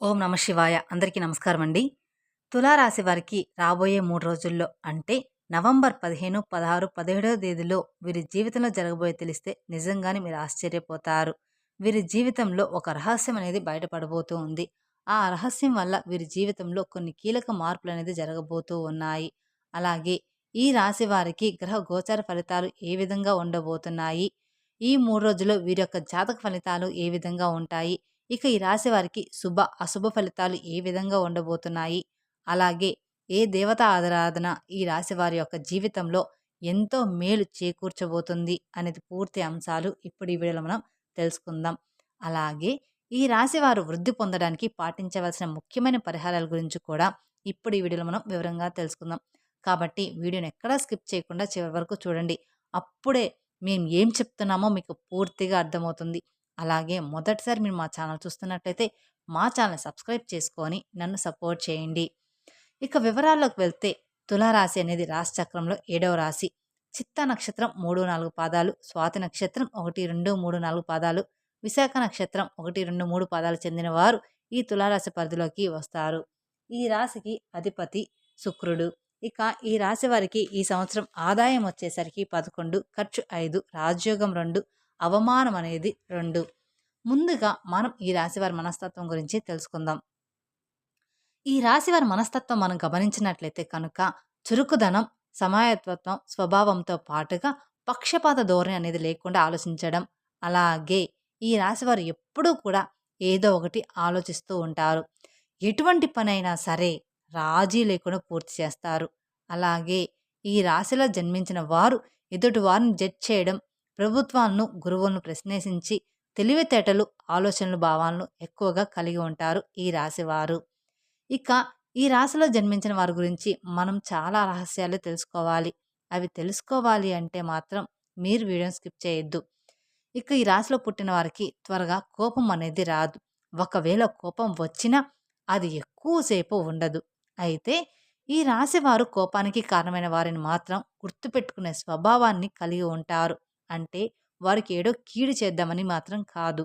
ఓం నమ శివాయ. అందరికీ నమస్కారం అండి తులారాశి వారికి రాబోయే మూడు రోజుల్లో అంటే నవంబర్ పదిహేను పదహారు పదిహేడవ తేదీలో వీరి జీవితంలో జరగబోయే తెలిస్తే నిజంగానే మీరు ఆశ్చర్యపోతారు. వీరి జీవితంలో ఒక రహస్యం అనేది బయటపడబోతూ ఉంది. ఆ రహస్యం వల్ల వీరి జీవితంలో కొన్ని కీలక మార్పులు అనేది జరగబోతూ ఉన్నాయి. అలాగే ఈ రాశి వారికి గ్రహ గోచార ఫలితాలు ఏ విధంగా ఉండబోతున్నాయి? ఈ మూడు రోజుల్లో వీరి యొక్క జాతక ఫలితాలు ఏ విధంగా ఉంటాయి? ఇక ఈ రాశి వారికి శుభ అశుభ ఫలితాలు ఏ విధంగా ఉండబోతున్నాయి? అలాగే ఏ దేవత ఆరాధన ఈ రాశి వారి యొక్క జీవితంలో ఎంతో మేలు చేకూర్చబోతుంది అనేది పూర్తి అంశాలు ఇప్పుడు ఈ వీడియోలో మనం తెలుసుకుందాం. అలాగే ఈ రాశి వారు వృద్ధి పొందడానికి పాటించవలసిన ముఖ్యమైన పరిహారాల గురించి కూడా ఇప్పుడు ఈ వీడియోలో మనం వివరంగా తెలుసుకుందాం. కాబట్టి వీడియోని ఎక్కడా స్కిప్ చేయకుండా చివరి వరకు చూడండి. అప్పుడే మేము ఏం చెప్తున్నామో మీకు పూర్తిగా అర్థమవుతుంది. అలాగే మొదటిసారి మీరు మా ఛానల్ చూస్తున్నట్లయితే మా ఛానల్ సబ్స్క్రైబ్ చేసుకొని నన్ను సపోర్ట్ చేయండి. ఇక వివరాల్లోకి వెళ్తే తులారాశి అనేది రాశి చక్రంలో ఏడవ రాశి. చిత్త నక్షత్రం మూడు నాలుగు పాదాలు స్వాతి నక్షత్రం ఒకటి రెండు మూడు నాలుగు పాదాలు విశాఖ నక్షత్రం ఒకటి రెండు మూడు పాదాలు చెందిన వారు ఈ తులారాశి పరిధిలోకి వస్తారు. ఈ రాశికి అధిపతి శుక్రుడు. ఇక ఈ రాశి వారికి ఈ సంవత్సరం ఆదాయం వచ్చేసరికి పదకొండు ఖర్చు ఐదు రాజయోగం రెండు అవమానం అనేది రెండు. ముందుగా మనం ఈ రాశివారి మనస్తత్వం గురించి తెలుసుకుందాం. ఈ రాశివారి మనస్తత్వం మనం గమనించినట్లయితే కనుక చురుకుదనం సమాయత్వత్వం స్వభావంతో పాటుగా పక్షపాత ధోరణి అనేది లేకుండా ఆలోచించడం. అలాగే ఈ రాశివారు ఎప్పుడూ కూడా ఏదో ఒకటి ఆలోచిస్తూ ఉంటారు. ఎటువంటి పనైనా సరే రాజీ లేకుండా పూర్తి చేస్తారు. అలాగే ఈ రాశిలో జన్మించిన వారు ఎదుటి వారిని జడ్జ్ చేయడం ప్రభుత్వాలను గురువులను ప్రశ్నించి తెలివితేటలు ఆలోచనలు భావాలను ఎక్కువగా కలిగి ఉంటారు ఈ రాశివారు. ఇక ఈ రాశిలో జన్మించిన వారి గురించి మనం చాలా రహస్యాలు తెలుసుకోవాలి. అవి తెలుసుకోవాలి అంటే మాత్రం మీరు వీడియో స్కిప్ చేయొద్దు. ఇక ఈ రాశిలో పుట్టిన వారికి త్వరగా కోపం అనేది రాదు. ఒకవేళ కోపం వచ్చినా అది ఎక్కువసేపు ఉండదు. అయితే ఈ రాశి వారు కోపానికి కారణమైన వారిని మాత్రం గుర్తుపెట్టుకునే స్వభావాన్ని కలిగి ఉంటారు. అంటే వారికి ఏడో కీడు చేద్దామని మాత్రం కాదు.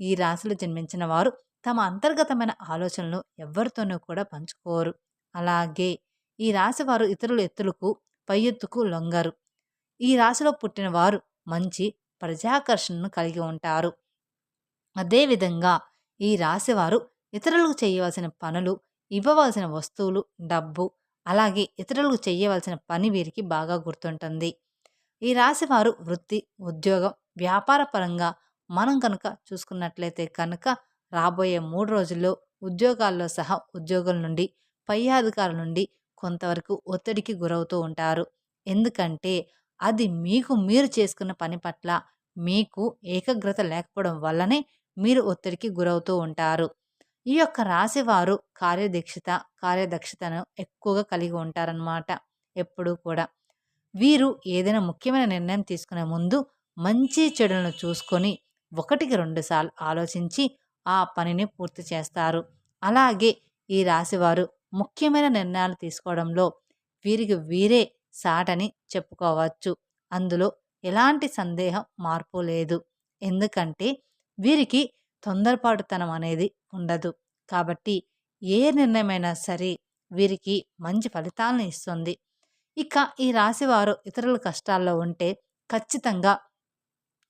ఈ రాశిలో జన్మించిన వారు తమ అంతర్గతమైన ఆలోచనలు ఎవరితోనూ కూడా పంచుకోరు. అలాగే ఈ రాశి వారు ఇతరుల ఎత్తులకు పై ఎత్తుకు లొంగరు. ఈ రాశిలో పుట్టిన వారు మంచి ప్రజాకర్షణను కలిగి ఉంటారు. అదేవిధంగా ఈ రాశివారు ఇతరులకు చేయవలసిన పనులు ఇవ్వవలసిన వస్తువులు డబ్బు అలాగే ఇతరులకు చేయవలసిన పని వీరికి బాగా గుర్తుంటుంది. ఈ రాశి వారు వృత్తి ఉద్యోగం వ్యాపార పరంగా మనం కనుక చూసుకున్నట్లయితే కనుక రాబోయే మూడు రోజుల్లో ఉద్యోగాల్లో సహా ఉద్యోగుల నుండి పై అధికారుల నుండి కొంతవరకు ఒత్తిడికి గురవుతూ ఉంటారు. ఎందుకంటే అది మీకు మీరు చేసుకున్న పని పట్ల మీకు ఏకాగ్రత లేకపోవడం వల్లనే మీరు ఒత్తిడికి గురవుతూ ఉంటారు. ఈ యొక్క రాశి వారు కార్యదీక్షత కార్యదక్షతను ఎక్కువగా కలిగి ఉంటారనమాట ఎప్పుడూ కూడా. వీరు ఏదైనా ముఖ్యమైన నిర్ణయం తీసుకునే ముందు మంచి చెడులను చూసుకొని ఒకటికి రెండుసార్లు ఆలోచించి ఆ పనిని పూర్తి చేస్తారు. అలాగే ఈ రాశివారు ముఖ్యమైన నిర్ణయాలు తీసుకోవడంలో వీరికి వీరే సాటని చెప్పుకోవచ్చు. అందులో ఎలాంటి సందేహం మార్పు లేదు. ఎందుకంటే వీరికి తొందరపాటుతనం అనేది ఉండదు. కాబట్టి ఏ నిర్ణయమైనా సరే వీరికి మంచి ఫలితాలను ఇస్తుంది. ఇక ఈ రాశివారు ఇతరుల కష్టాల్లో ఉంటే ఖచ్చితంగా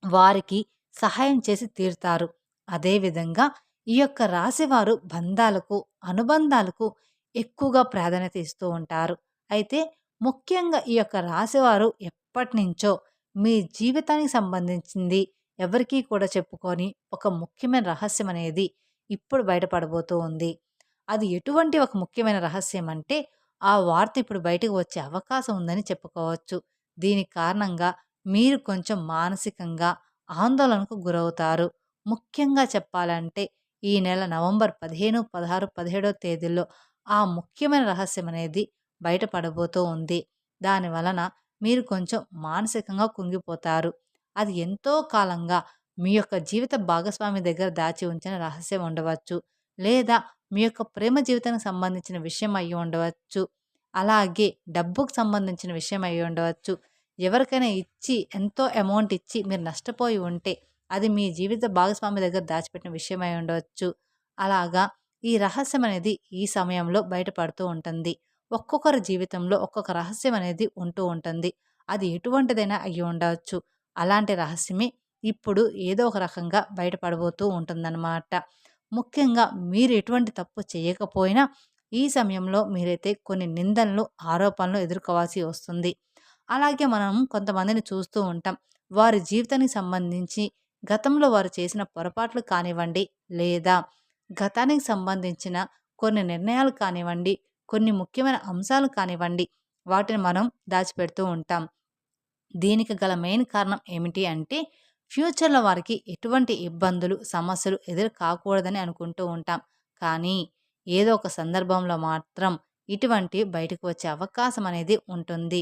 వారికి సహాయం చేసి తీరుతారు. అదేవిధంగా ఈ యొక్క రాశివారు బంధాలకు అనుబంధాలకు ఎక్కువగా ప్రాధాన్యత ఇస్తూ ఉంటారు. అయితే ముఖ్యంగా ఈ యొక్క రాశివారు ఎప్పటి నుంచో మీ జీవితానికి సంబంధించింది ఎవరికీ కూడా చెప్పుకొని ఒక ముఖ్యమైన రహస్యం అనేది ఇప్పుడు బయటపడబోతూ ఉంది. అది ఎటువంటి ఒక ముఖ్యమైన రహస్యం అంటే ఆ వార్త ఇప్పుడు బయటకు వచ్చే అవకాశం ఉందని చెప్పుకోవచ్చు. దీని కారణంగా మీరు కొంచెం మానసికంగా ఆందోళనకు గురవుతారు. ముఖ్యంగా చెప్పాలంటే ఈ నెల నవంబర్ పదిహేను పదహారు పదిహేడో తేదీల్లో ఆ ముఖ్యమైన రహస్యం అనేది బయటపడబోతూ ఉంది. దాని వలన మీరు కొంచెం మానసికంగా కుంగిపోతారు. అది ఎంతో కాలంగా మీ యొక్క జీవిత భాగస్వామి దగ్గర దాచి ఉంచిన రహస్యం ఉండవచ్చు. లేదా మీ యొక్క ప్రేమ జీవితానికి సంబంధించిన విషయం అయ్యి ఉండవచ్చు. అలాగే డబ్బుకు సంబంధించిన విషయం అయ్యి ఉండవచ్చు. ఎవరికైనా ఇచ్చి ఎంతో అమౌంట్ ఇచ్చి మీరు నష్టపోయి ఉంటే అది మీ జీవిత భాగస్వామి దగ్గర దాచిపెట్టిన విషయం అయి ఉండవచ్చు. అలాగా ఈ రహస్యం అనేది ఈ సమయంలో బయటపడుతూ ఉంటుంది. ఒక్కొక్కరి జీవితంలో ఒక్కొక్క రహస్యం అనేది ఉంటూ ఉంటుంది. అది ఎటువంటిదైనా అయ్యి ఉండవచ్చు. అలాంటి రహస్యమే ఇప్పుడు ఏదో ఒక రకంగా బయటపడబోతూ ఉంటుందన్నమాట. ముఖ్యంగా మీరు ఎటువంటి తప్పు చేయకపోయినా ఈ సమయంలో మీరైతే కొన్ని నిందనలు ఆరోపణలు ఎదుర్కోవాల్సి వస్తుంది. అలాగే మనం కొంతమందిని చూస్తూ ఉంటాం. వారి జీవితానికి సంబంధించి గతంలో వారు చేసిన పొరపాట్లు కానివ్వండి లేదా గతానికి సంబంధించిన కొన్ని నిర్ణయాలు కానివ్వండి కొన్ని ముఖ్యమైన అంశాలు కానివ్వండి వాటిని మనం దాచిపెడుతూ ఉంటాం. దీనికి గల మెయిన్ కారణం ఏమిటి అంటే ఫ్యూచర్లో వారికి ఎటువంటి ఇబ్బందులు సమస్యలు ఎదురు కాకూడదని అనుకుంటూ ఉంటాం. కానీ ఏదో ఒక సందర్భంలో మాత్రం ఇటువంటి బయటకు వచ్చే అవకాశం అనేది ఉంటుంది.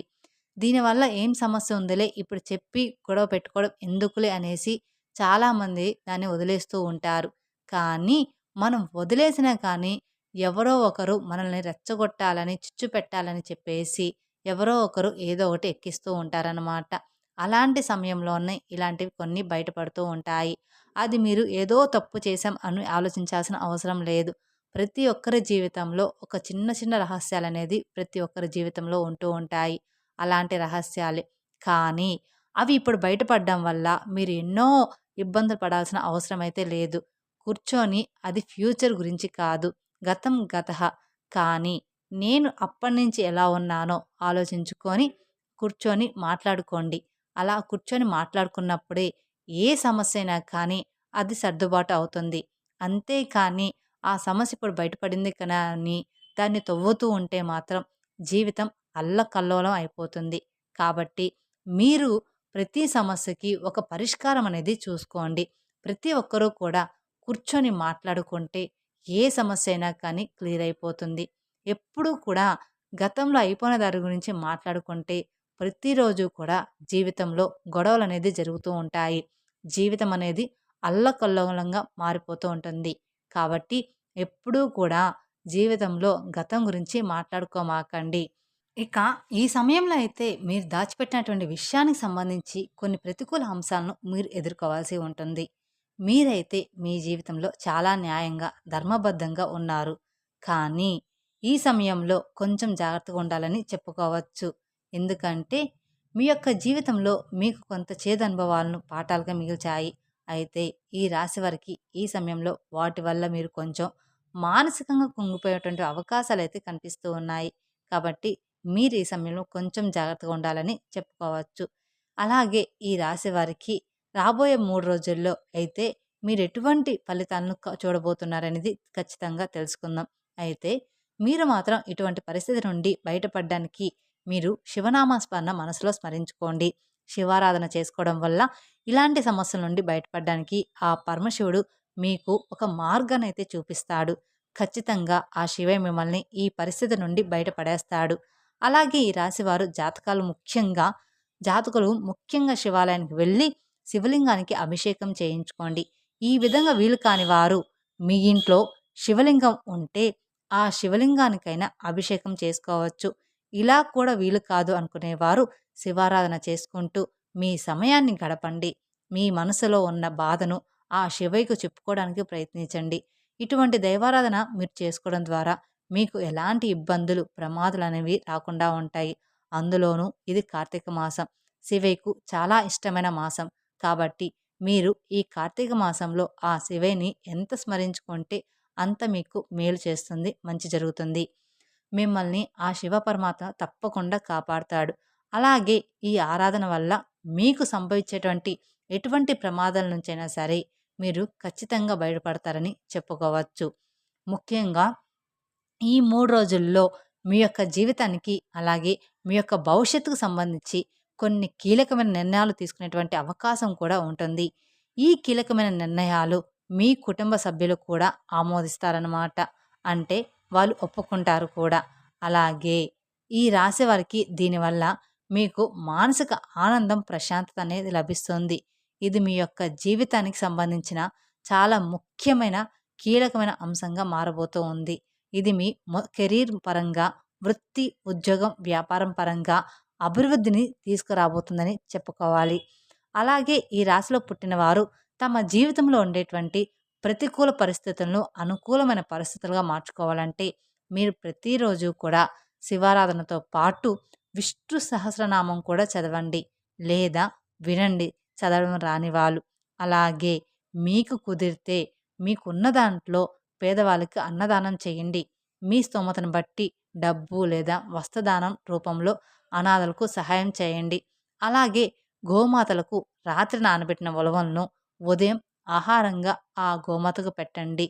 దీనివల్ల ఏం సమస్య ఉందిలే ఇప్పుడు చెప్పి గొడవ పెట్టుకోవడం ఎందుకులే అనేసి చాలామంది దాన్ని వదిలేస్తూ ఉంటారు. కానీ మనం వదిలేసినా కానీ ఎవరో ఒకరు మనల్ని రెచ్చగొట్టాలని చిచ్చు పెట్టాలని చెప్పేసి ఎవరో ఒకరు ఏదో ఒకటి ఎక్కిస్తూ ఉంటారనమాట అలాంటి సమయంలోనే ఇలాంటివి కొన్ని బయటపడుతూ ఉంటాయి. అది మీరు ఏదో తప్పు చేశాం అని ఆలోచించాల్సిన అవసరం లేదు. ప్రతి ఒక్కరి జీవితంలో ఒక చిన్న చిన్న రహస్యాలు అనేది ప్రతి ఒక్కరి జీవితంలో ఉంటూ ఉంటాయి. అలాంటి రహస్యాలే. కానీ అవి ఇప్పుడు బయటపడడం వల్ల మీరు ఎన్నో ఇబ్బందులు పడాల్సిన అవసరం అయితే లేదు. కూర్చొని అది ఫ్యూచర్ గురించి కాదు. గతం గత. కానీ నేను అప్పటి నుంచి ఎలా ఉన్నానో ఆలోచించుకొని కూర్చొని మాట్లాడుకోండి. అలా కూర్చొని మాట్లాడుకున్నప్పుడే ఏ సమస్య అయినా కానీ అది సర్దుబాటు అవుతుంది. అంతేకాని ఆ సమస్య ఇప్పుడు బయటపడింది కదా అని దాన్ని తవ్వుతూ ఉంటే మాత్రం జీవితం అల్లకల్లోలం అయిపోతుంది. కాబట్టి మీరు ప్రతి సమస్యకి ఒక పరిష్కారం అనేది చూసుకోండి. ప్రతి ఒక్కరూ కూడా కూర్చొని మాట్లాడుకుంటే ఏ సమస్య అయినా కానీ క్లియర్ అయిపోతుంది. ఎప్పుడూ కూడా గతంలో అయిపోయిన దాని గురించి మాట్లాడుకుంటే ప్రతిరోజు కూడా జీవితంలో గొడవలు అనేది జరుగుతూ ఉంటాయి. జీవితం అనేది అల్లకల్లోలంగా మారిపోతూ ఉంటుంది. కాబట్టి ఎప్పుడూ కూడా జీవితంలో గతం గురించి మాట్లాడుకోమాకండి. ఇక ఈ సమయంలో అయితే మీరు దాచిపెట్టినటువంటి విషయానికి సంబంధించి కొన్ని ప్రతికూల అంశాలను మీరు ఎదుర్కోవాల్సి ఉంటుంది. మీరైతే మీ జీవితంలో చాలా న్యాయంగా ధర్మబద్ధంగా ఉన్నారు. కానీ ఈ సమయంలో కొంచెం జాగ్రత్తగా ఉండాలని చెప్పుకోవచ్చు. ఎందుకంటే మీ యొక్క జీవితంలో మీకు కొంత చేదు అనుభవాలను పాఠాలుగా మిగిల్చాయి. అయితే ఈ రాశి వారికి ఈ సమయంలో వాటి వల్ల మీరు కొంచెం మానసికంగా కుంగిపోయేటువంటి అవకాశాలు అయితే కనిపిస్తూ ఉన్నాయి. కాబట్టి మీరు ఈ సమయంలో కొంచెం జాగ్రత్తగా ఉండాలని చెప్పుకోవచ్చు. అలాగే ఈ రాశి వారికి రాబోయే మూడు రోజుల్లో అయితే మీరు ఎటువంటి ఫలితాలను చూడబోతున్నారనేది ఖచ్చితంగా తెలుసుకుందాం. అయితే మీరు మాత్రం ఇటువంటి పరిస్థితి నుండి బయటపడడానికి మీరు శివనామస్మరణ మనసులో స్మరించుకోండి. శివారాధన చేసుకోవడం వల్ల ఇలాంటి సమస్యల నుండి బయటపడడానికి ఆ పరమశివుడు మీకు ఒక మార్గాన్ని అయితే చూపిస్తాడు. ఖచ్చితంగా ఆ శివే మిమ్మల్ని ఈ పరిస్థితి నుండి బయటపడేస్తాడు. అలాగే ఈ రాశివారు జాతకాలు ముఖ్యంగా జాతకులు ముఖ్యంగా శివాలయానికి వెళ్ళి శివలింగానికి అభిషేకం చేయించుకోండి. ఈ విధంగా వీలు కాని వారు మీ ఇంట్లో శివలింగం ఉంటే ఆ శివలింగానికైనా అభిషేకం చేసుకోవచ్చు. ఇలా కూడా వీలు కాదు అనుకునేవారు. శివారాధన చేసుకుంటూ మీ సమయాన్ని గడపండి. మీ మనసులో ఉన్న బాధను ఆ శివయ్యకు చెప్పుకోవడానికి ప్రయత్నించండి. ఇటువంటి దైవారాధన మీరు చేసుకోవడం ద్వారా మీకు ఎలాంటి ఇబ్బందులు ప్రమాదాలు అనేవి రాకుండా ఉంటాయి. అందులోనూ ఇది కార్తీక మాసం. శివయ్యకు చాలా ఇష్టమైన మాసం. కాబట్టి మీరు ఈ కార్తీక మాసంలో ఆ శివయ్యని ఎంత స్మరించుకుంటే అంత మీకు మేలు చేస్తుంది మంచి జరుగుతుంది. మిమ్మల్ని ఆ శివ పరమాత్మ తప్పకుండా కాపాడుతాడు. అలాగే ఈ ఆరాధన వల్ల మీకు సంభవించేటువంటి ఎటువంటి ప్రమాదాల నుంచైనా సరే మీరు ఖచ్చితంగా బయటపడతారని చెప్పుకోవచ్చు. ముఖ్యంగా ఈ మూడు రోజుల్లో మీ యొక్క జీవితానికి అలాగే మీ యొక్క భవిష్యత్తుకు సంబంధించి కొన్ని కీలకమైన నిర్ణయాలు తీసుకునేటువంటి అవకాశం కూడా ఉంటుంది. ఈ కీలకమైన నిర్ణయాలు మీ కుటుంబ సభ్యులు కూడా ఆమోదిస్తారన్నమాట. అంటే వాళ్ళు ఒప్పుకుంటారు కూడా. అలాగే ఈ రాశి వారికి దీనివల్ల మీకు మానసిక ఆనందం ప్రశాంతత అనేది లభిస్తుంది. ఇది మీ యొక్క జీవితానికి సంబంధించిన చాలా ముఖ్యమైన కీలకమైన అంశంగా మారబోతూ ఉంది. ఇది మీ కెరీర్ పరంగా వృత్తి ఉద్యోగం వ్యాపారం పరంగా అభివృద్ధిని తీసుకురాబోతుందని చెప్పుకోవాలి. అలాగే ఈ రాశిలో పుట్టిన వారు తమ జీవితంలో ఉండేటువంటి ప్రతికూల పరిస్థితులను అనుకూలమైన పరిస్థితులుగా మార్చుకోవాలంటే మీరు ప్రతిరోజు కూడా శివారాధనతో పాటు విష్ణు సహస్రనామం కూడా చదవండి. లేదా వినండి చదవడం రాని వాళ్ళు. అలాగే మీకు కుదిరితే మీకున్న దాంట్లో పేదవాళ్ళకి అన్నదానం చేయండి. మీ స్తోమతను బట్టి డబ్బు లేదా వస్త్రదానం రూపంలో అనాథలకు సహాయం చేయండి. అలాగే గోమాతలకు రాత్రి నానబెట్టిన ఉలవలను ఉదయం ఆహారంగా ఆ గోమాతకు పెట్టండి.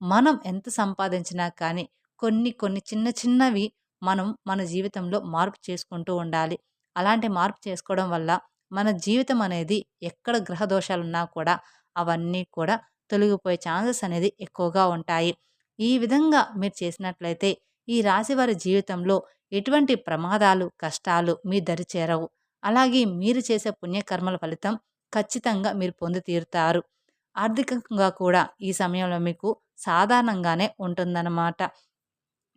మనం ఎంత సంపాదించినా కానీ కొన్ని కొన్ని చిన్న చిన్నవి మనం మన జీవితంలో మార్పు చేసుకుంటూ ఉండాలి. అలాంటి మార్పు చేసుకోవడం వల్ల మన జీవితం అనేది ఎక్కడ గ్రహ దోషాలున్నా కూడా అవన్నీ కూడా తొలగిపోయే ఛాన్సెస్ అనేది ఎక్కువగా ఉంటాయి. ఈ విధంగా మీరు చేసినట్లయితే ఈ రాశి వారి జీవితంలో ఎటువంటి ప్రమాదాలు కష్టాలు మీ దరి చేరవు. అలాగే మీరు చేసే పుణ్యకర్మల ఫలితం ఖచ్చితంగా మీరు పొంది తీరుతారు. ఆర్థికంగా కూడా ఈ సమయంలో మీకు సాధారణంగానే ఉంటుందన్నమాట.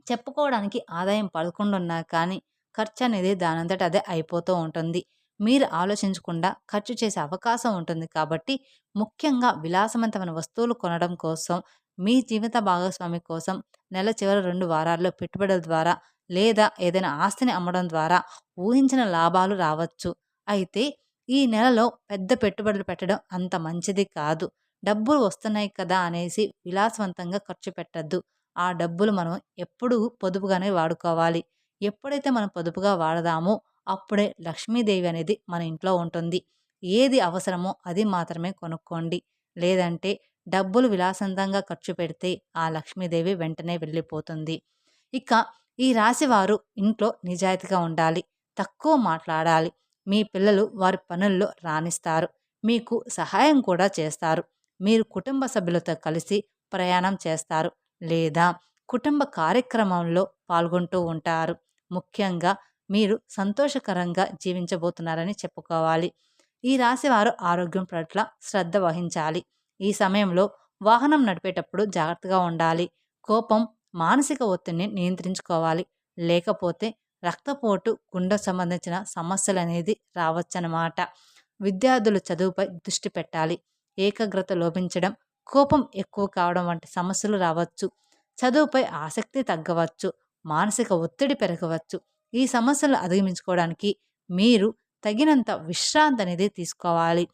చెప్పుకోవడానికి ఆదాయం పదకొండున్నా కానీ ఖర్చు అనేది దానంతట అదే అయిపోతూ ఉంటుంది. మీరు ఆలోచించకుండా ఖర్చు చేసే అవకాశం ఉంటుంది కాబట్టి ముఖ్యంగా విలాసవంతమైన వస్తువులు కొనడం కోసం మీ జీవిత భాగస్వామి కోసం నెల చివరి రెండు వారాల్లో పెట్టుబడుల ద్వారా లేదా ఏదైనా ఆస్తిని అమ్మడం ద్వారా ఊహించిన లాభాలు రావచ్చు. అయితే ఈ నెలలో పెద్ద పెట్టుబడులు పెట్టడం అంత మంచిది కాదు. డబ్బులు వస్తున్నాయి కదా అనేసి విలాసవంతంగా ఖర్చు పెట్టద్దు. ఆ డబ్బులు మనం ఎప్పుడు పొదుపుగానే వాడుకోవాలి. ఎప్పుడైతే మనం పొదుపుగా వాడదామో అప్పుడే లక్ష్మీదేవి అనేది మన ఇంట్లో ఉంటుంది. ఏది అవసరమో అది మాత్రమే కొనుక్కోండి. లేదంటే డబ్బులు విలాసంతంగా ఖర్చు పెడితే ఆ లక్ష్మీదేవి వెంటనే వెళ్ళిపోతుంది. ఇక ఈ రాశివారు ఇంట్లో నిజాయితీగా ఉండాలి. తక్కువ మాట్లాడాలి. మీ పిల్లలు వారి పనుల్లో రాణిస్తారు. మీకు సహాయం కూడా చేస్తారు. మీరు కుటుంబ సభ్యులతో కలిసి ప్రయాణం చేస్తారు. లేదా కుటుంబ కార్యక్రమంలో పాల్గొంటూ ఉంటారు. ముఖ్యంగా మీరు సంతోషకరంగా జీవించబోతున్నారని చెప్పుకోవాలి. ఈ రాశివారు ఆరోగ్యం పట్ల శ్రద్ధ వహించాలి. ఈ సమయంలో వాహనం నడిపేటప్పుడు జాగ్రత్తగా ఉండాలి. కోపం మానసిక ఒత్తిడిని నియంత్రించుకోవాలి. లేకపోతే రక్తపోటు గుండె సంబంధించిన సమస్యలు అనేది రావచ్చనమాట విద్యార్థులు చదువుపై దృష్టి పెట్టాలి. ఏకాగ్రత లోపించడం కోపం ఎక్కువ కావడం వంటి సమస్యలు రావచ్చు. చదువుపై ఆసక్తి తగ్గవచ్చు మానసిక ఒత్తిడి పెరగవచ్చు. ఈ సమస్యలు అధిగమించుకోవడానికి మీరు తగినంత విశ్రాంతి అనేది తీసుకోవాలి.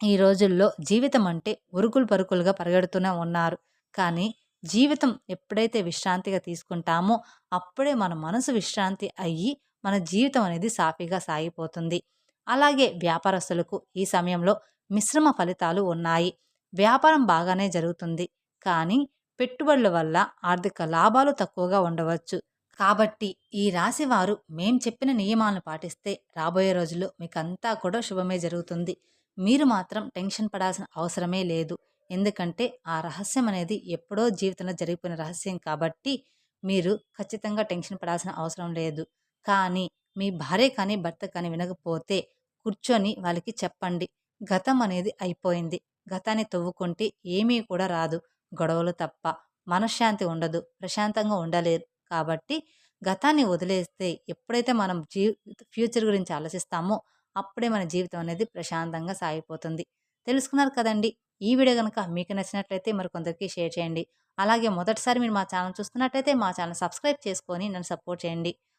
ఈ రోజుల్లో జీవితం అంటే ఉరుకులు పరుకులుగా పరిగెడుతూనే ఉన్నారు. కానీ జీవితం ఎప్పుడైతే విశ్రాంతిగా తీసుకుంటామో అప్పుడే మన మనసు విశ్రాంతి అయ్యి మన జీవితం అనేది సాఫీగా సాగిపోతుంది. అలాగే వ్యాపారస్తులకు ఈ సమయంలో మిశ్రమ ఫలితాలు ఉన్నాయి. వ్యాపారం బాగానే జరుగుతుంది. కానీ పెట్టుబడుల వల్ల ఆర్థిక లాభాలు తక్కువగా ఉండవచ్చు. కాబట్టి ఈ రాశి వారు మేం చెప్పిన నియమాలను పాటిస్తే రాబోయే రోజుల్లో మీకంతా కూడా శుభమే జరుగుతుంది. మీరు మాత్రం టెన్షన్ పడాల్సిన అవసరమే లేదు. ఎందుకంటే ఆ రహస్యం అనేది ఎప్పుడో జీవితంలో జరిగిపోయిన రహస్యం కాబట్టి మీరు ఖచ్చితంగా టెన్షన్ పడాల్సిన అవసరం లేదు. కానీ మీ భార్య కానీ భర్త కానీ వినకపోతే కూర్చొని వాళ్ళకి చెప్పండి. గతం అనేది అయిపోయింది. గతాన్ని తవ్వుకుంటే ఏమీ కూడా రాదు. గొడవలు తప్ప మనశ్శాంతి ఉండదు. ప్రశాంతంగా ఉండలేరు. కాబట్టి గతాన్ని వదిలేస్తే ఎప్పుడైతే మనం జీ ఫ్యూచర్ గురించి ఆలోచిస్తామో అప్పుడే మన జీవితం అనేది ప్రశాంతంగా సాగిపోతుంది. తెలుసుకున్నారు కదండి? ఈ వీడియో కనుక మీకు నచ్చినట్లయితే మరికొందరికి షేర్ చేయండి. అలాగే మొదటిసారి మీరు మా ఛానల్ చూస్తున్నట్లయితే మా ఛానల్ సబ్స్క్రైబ్ చేసుకొని నన్ను సపోర్ట్ చేయండి.